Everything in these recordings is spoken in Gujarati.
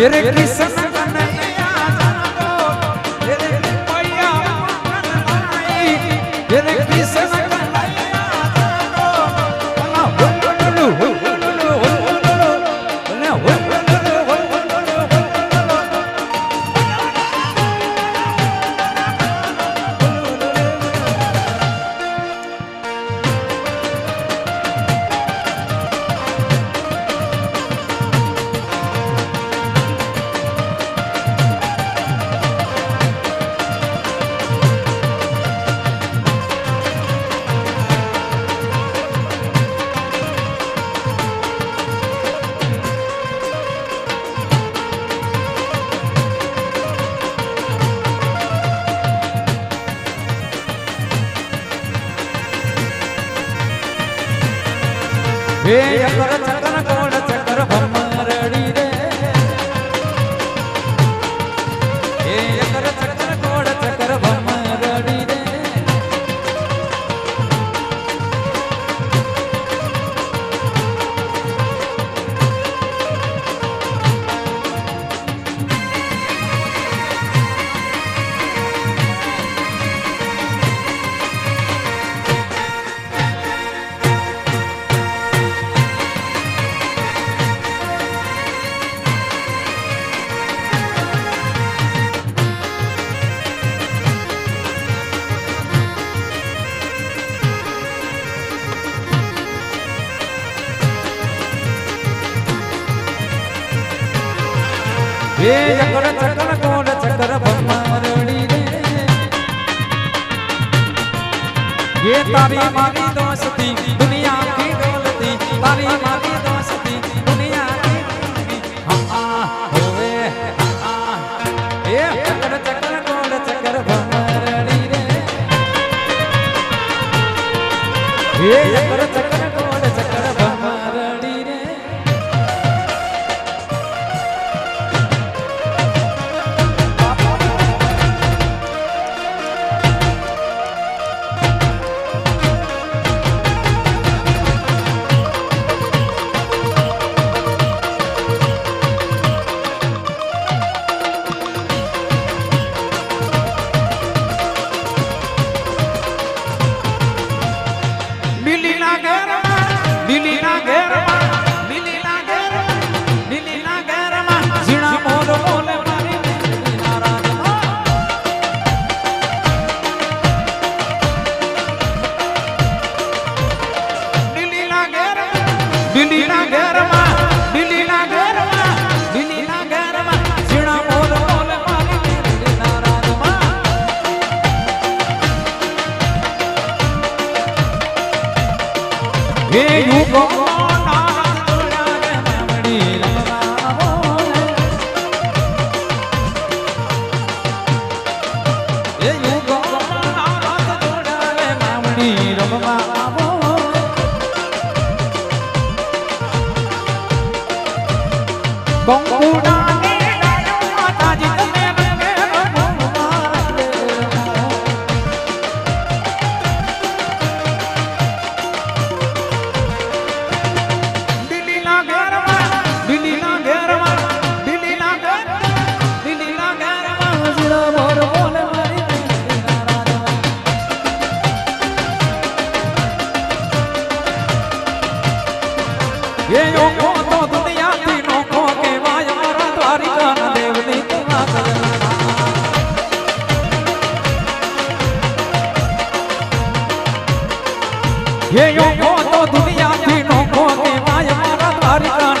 मेरे कृष्ण હે? હે ચકર ચકર કોણ ચકર ભમારડી રે? હે તારી મારી દોસ્તી હે યો તો દુનિયા થી નો ખો કે માય મારા દ્વારકાન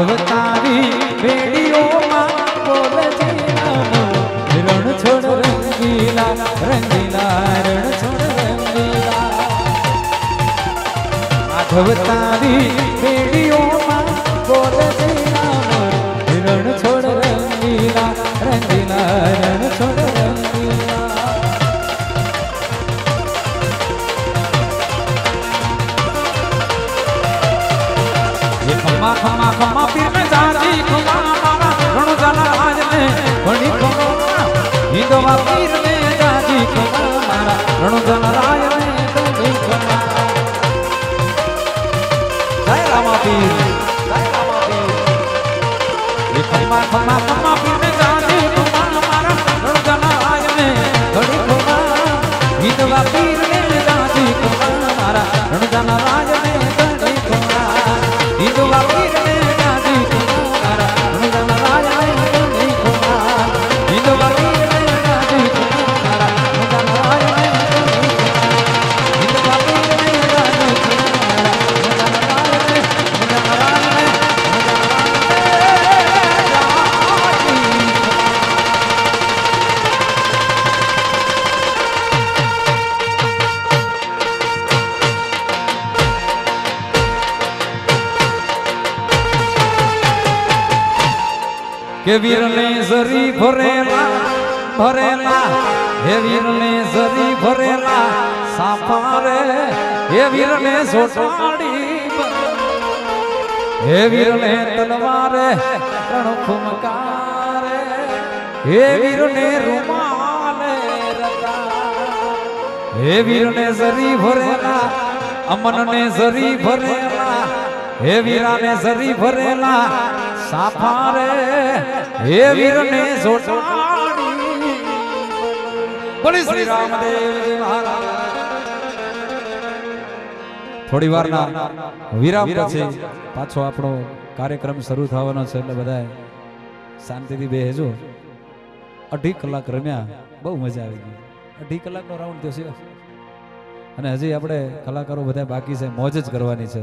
અવતારી વેડીઓમાં બોલે છે રણ છોડ રંગીલા રંગીલા રણ છોડ રંગીલા. માધવ વેડીઓમાં બોલે રણ છોડ રંગીલા રંગીલા રણ છોડ રંગીલા ખમા ખમા ખમા. એવા પીર ને જાજી કમા મારા રણજન રાય ને તમે કમા જય રામા પીર જય રામા પીર ખમા ખમા ખમા કે વીરને જરી ભરેલા ભરેલા, હે વીરને જરી ભરેલા સાપારે હે વીરને સોટાડી હે વીરને તલવારે રણ ફુમકારે હે વીરને રૂમાલે હે વીરને જરી ભરેલા, અમનને ઝરી ભરેલા, હે વીરાને ઝરી ભરેલા સાફારે હે વીરને બોલી શ્રી મહારાજ. થોડી વારના વિરામ પછી પાછો આપણો કાર્યક્રમ શરૂ થવાનો છે એટલે બધા શાંતિથી બેસજો અઢી કલાક રમ્યા બહુ મજા આવી ગઈ. અઢી કલાકનો રાઉન્ડ થયો છે. અને હજી આપણે કલાકારો બધા બાકી છે મોજ જ કરવાની છે.